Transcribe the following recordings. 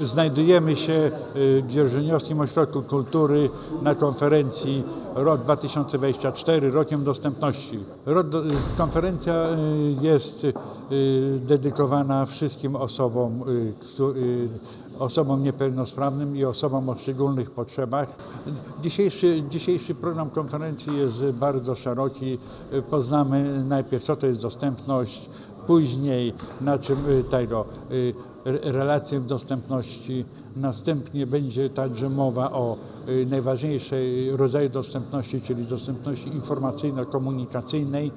Znajdujemy się y, w Dzierżyniowskim Ośrodku Kultury na konferencji Rok 2024, Rokiem Dostępności. Y, konferencja y, jest dedykowana wszystkim osobom, osobom niepełnosprawnym i osobom o szczególnych potrzebach. Dzisiejszy, dzisiejszy program konferencji jest bardzo szeroki. Poznamy najpierw, co to jest dostępność, później na czym y, tego y, re- relacje w dostępności. Następnie będzie także mowa o y, najważniejszej rodzaju dostępności, czyli dostępności informacyjno-komunikacyjnej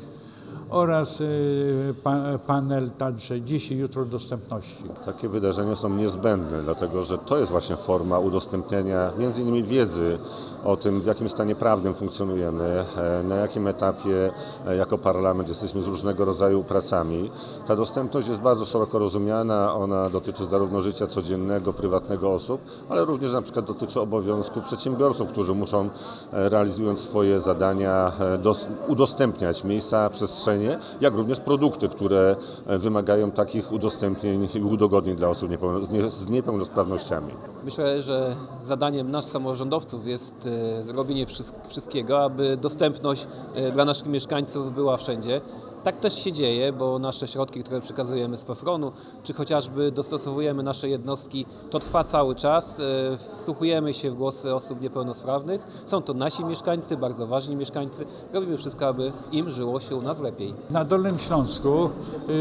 oraz y, pa, panel także dziś i jutro dostępności. Takie wydarzenia są niezbędne, dlatego że to jest właśnie forma udostępniania między innymi wiedzy o tym, w jakim stanie prawnym funkcjonujemy, e, na jakim etapie e, jako parlament jesteśmy z różnego rodzaju pracami. Ta dostępność jest bardzo szeroko rozumiana, ona dotyczy zarówno życia codziennego, prywatnego osób, ale również na przykład dotyczy obowiązków przedsiębiorców, którzy muszą e, realizując swoje zadania dos- udostępniać miejsca, przestrzenie, jak również produkty, które e, wymagają takich udostępnień i udogodnień dla osób z nie- z niepełnosprawnościami. Myślę, że zadaniem nas samorządowców jest e, robienie wszyst- wszystkiego, aby dostępność e, dla naszych mieszkańców była wszędzie. Tak też się dzieje, bo nasze środki, które przekazujemy z PFRON-u, czy chociażby dostosowujemy nasze jednostki, to trwa cały czas. E, Wsłuchujemy się w głosy osób niepełnosprawnych. Są to nasi mieszkańcy, bardzo ważni mieszkańcy. Robimy wszystko, aby im żyło się u nas lepiej. Na Dolnym Śląsku, y,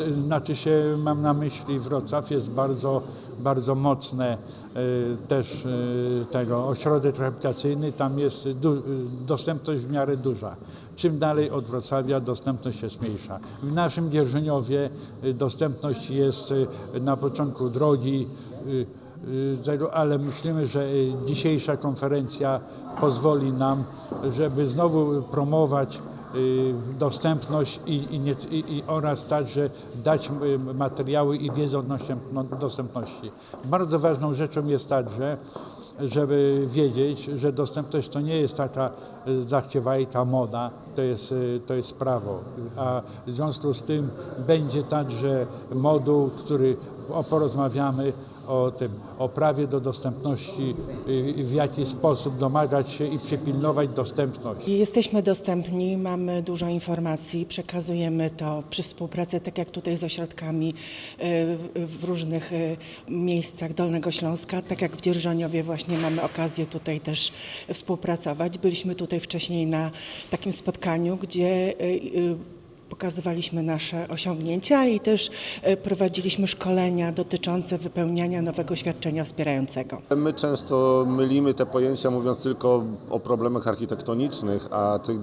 y, znaczy się mam na myśli Wrocław, jest bardzo, bardzo mocne y, też y, tego ośrodek rehabilitacyjny, tam jest y, dostępność w miarę duża. Czym dalej od Wrocławia dostępność jest mniejsza. W naszym Dzierżyniowie y, dostępność jest y, na początku drogi, y, ale myślimy, że dzisiejsza konferencja pozwoli nam, żeby znowu promować dostępność i, i, nie, i, i oraz także dać materiały i wiedzę odnośnie no, dostępności. Bardzo ważną rzeczą jest także, żeby wiedzieć, że dostępność to nie jest taka y, zachciewajka moda, to jest, y, to jest prawo. A w związku z tym będzie także moduł, który porozmawiamy o tym, o prawie do dostępności, w jaki sposób domagać się i przypilnować dostępność. Jesteśmy dostępni, mamy dużo informacji, przekazujemy to przy współpracy, tak jak tutaj z ośrodkami y, w różnych y, miejscach Dolnego Śląska, tak jak w Dzierżoniowie właśnie mamy okazję tutaj też współpracować. Byliśmy tutaj wcześniej na takim spotkaniu, gdzie y, pokazywaliśmy nasze osiągnięcia i też y, prowadziliśmy szkolenia dotyczące wypełniania nowego świadczenia wspierającego. My często mylimy te pojęcia, mówiąc tylko o problemach architektonicznych, a tych y,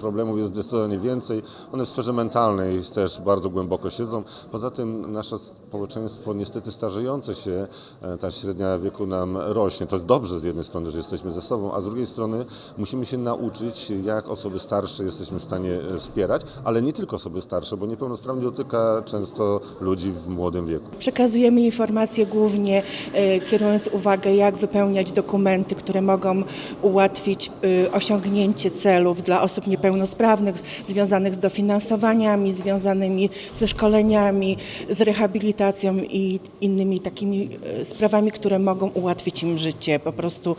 problemów jest zdecydowanie więcej. One w sferze mentalnej też bardzo głęboko siedzą. Poza tym nasze społeczeństwo niestety starzejące się, e, ta średnia wieku nam rośnie. To jest dobrze z jednej strony, że jesteśmy ze sobą, a z drugiej strony musimy się nauczyć, jak osoby starsze jesteśmy w stanie e, wspierać, ale nie tylko osoby starsze, bo niepełnosprawność dotyka często ludzi w młodym wieku. Przekazujemy informacje głównie e, kierując uwagę, jak wypełniać dokumenty, które mogą ułatwić e, osiągnięcie celów dla osób niepełnosprawnych, związanych z dofinansowaniami, związanymi ze szkoleniami, z rehabilitacją i innymi takimi e, sprawami, które mogą ułatwić im życie, po prostu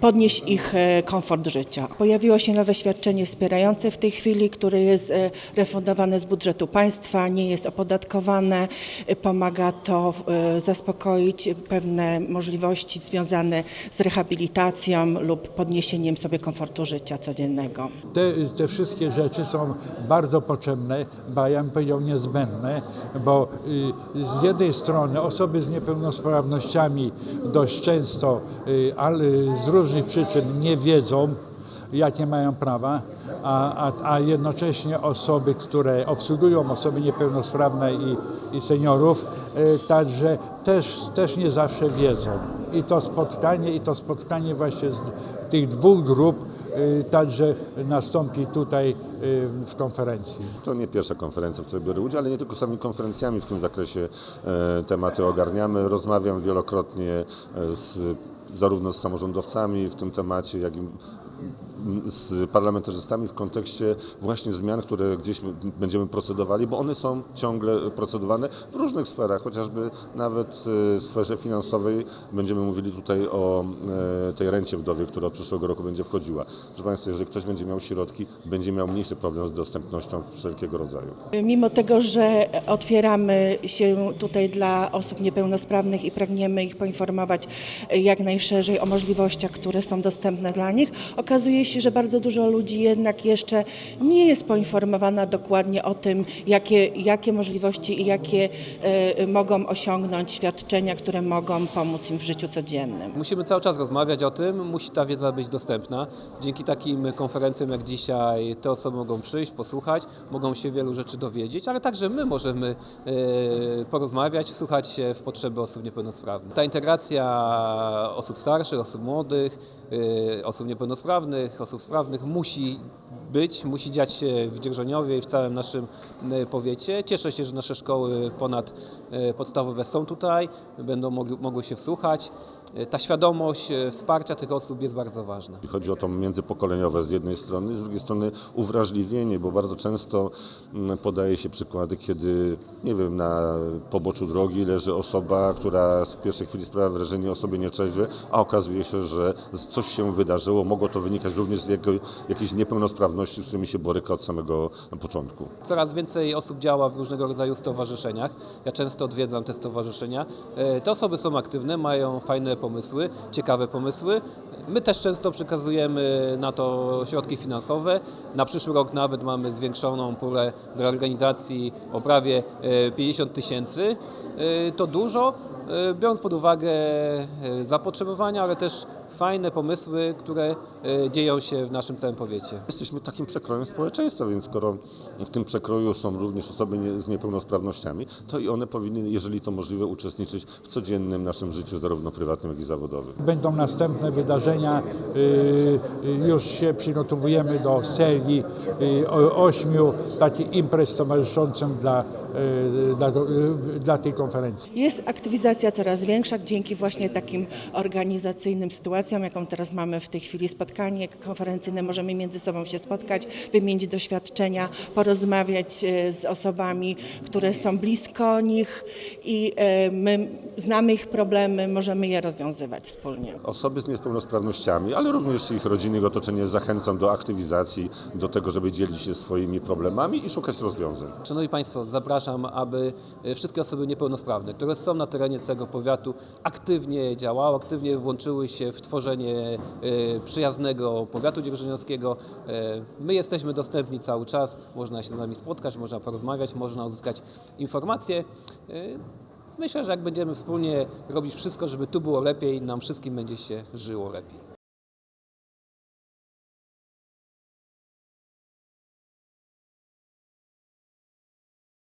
podnieść ich e, komfort życia. Pojawiło się nowe świadczenie wspierające w tej chwili, które jest e, refundowane z budżetu państwa, nie jest opodatkowane. E, Pomaga to zaspokoić pewne możliwości związane z rehabilitacją lub podniesieniem sobie komfortu życia codziennego. Te, te wszystkie rzeczy są bardzo potrzebne, ba ja bym powiedział niezbędne, bo y, z jednej strony osoby z niepełnosprawnościami dość często, y, ale z różnych przyczyn nie wiedzą, jakie mają prawa, a, a, a jednocześnie osoby, które obsługują osoby niepełnosprawne i, i seniorów, y, także też, też nie zawsze wiedzą. I to spotkanie, i to spotkanie właśnie z tych dwóch grup y, także nastąpi tutaj y, w konferencji. To nie pierwsza konferencja, w której biorę udział, ale nie tylko samymi konferencjami w tym zakresie e, tematy ogarniamy. Rozmawiam wielokrotnie e, z, zarówno z samorządowcami w tym temacie, jak i z parlamentarzystami w kontekście właśnie zmian, które gdzieś będziemy procedowali, bo one są ciągle procedowane w różnych sferach, chociażby nawet w sferze finansowej będziemy mówili tutaj o e, tej rencie wdowie, która od przyszłego roku będzie wchodziła. Proszę Państwa, jeżeli ktoś będzie miał środki, będzie miał mniejszy problem z dostępnością wszelkiego rodzaju. Mimo tego, że otwieramy się tutaj dla osób niepełnosprawnych i pragniemy ich poinformować jak najszerzej o możliwościach, które są dostępne dla nich, okazuje że bardzo dużo ludzi jednak jeszcze nie jest poinformowana dokładnie o tym, jakie, jakie możliwości i jakie e, mogą osiągnąć świadczenia, które mogą pomóc im w życiu codziennym. Musimy cały czas rozmawiać o tym, musi ta wiedza być dostępna. Dzięki takim konferencjom jak dzisiaj te osoby mogą przyjść, posłuchać, mogą się wielu rzeczy dowiedzieć, ale także my możemy e, porozmawiać, wsłuchać się w potrzeby osób niepełnosprawnych. Ta integracja osób starszych, osób młodych, e, osób niepełnosprawnych, osób sprawnych musi być, musi dziać się w Dzierżoniowie i w całym naszym e, powiecie. Cieszę się, że nasze szkoły ponad e, podstawowe są tutaj, będą mogły, mogły się wsłuchać. E, Ta świadomość e, wsparcia tych osób jest bardzo ważna. Chodzi o to międzypokoleniowe z jednej strony, z drugiej strony uwrażliwienie, bo bardzo często mm, podaje się przykłady, kiedy, nie wiem, na poboczu drogi leży osoba, która w pierwszej chwili sprawia wrażenie o sobie nieczeźwy, a okazuje się, że coś się wydarzyło. Mogło to wynikać również z jego, jakiejś niepełnosprawności, z którymi się boryka od samego początku. Coraz więcej osób działa w różnego rodzaju stowarzyszeniach. Ja często odwiedzam te stowarzyszenia. E, Te osoby są aktywne, mają fajne pomysły, ciekawe pomysły. My też często przekazujemy na to środki finansowe. Na przyszły rok nawet mamy zwiększoną pulę dla organizacji o prawie e, 50 tysięcy. E, To dużo, e, biorąc pod uwagę e, zapotrzebowania, ale też fajne pomysły, które e, dzieją się w naszym całym powiecie. Jesteśmy takim przekrojem społeczeństwa, więc skoro w tym przekroju są również osoby nie, z niepełnosprawnościami, to i one powinny, jeżeli to możliwe, uczestniczyć w codziennym naszym życiu, zarówno prywatnym, jak i zawodowym. Będą następne wydarzenia. y, y, Już się przygotowujemy do serii y, ośmiu takich imprez towarzyszących dla, dla, dla tej konferencji. Jest aktywizacja coraz większa dzięki właśnie takim organizacyjnym sytuacjom, jaką teraz mamy w tej chwili spotkanie konferencyjne. Możemy między sobą się spotkać, wymienić doświadczenia, porozmawiać e, z osobami, które są blisko nich i e, my znamy ich problemy, możemy je rozwiązywać wspólnie. Osoby z niepełnosprawnościami, ale również ich rodziny i otoczenie zachęcam do aktywizacji, do tego, żeby dzielić się swoimi problemami i szukać rozwiązań. Szanowni Państwo, zapraszam, aby e, wszystkie osoby niepełnosprawne, które są na terenie całego powiatu, aktywnie działały, aktywnie włączyły się w tworzenie e, przyjaznego powiatu dzierżoniowskiego. E, My jesteśmy dostępni cały czas, można się z nami spotkać, można porozmawiać, można uzyskać informacje. E, Myślę, że jak będziemy wspólnie robić wszystko, żeby tu było lepiej, nam wszystkim będzie się żyło lepiej.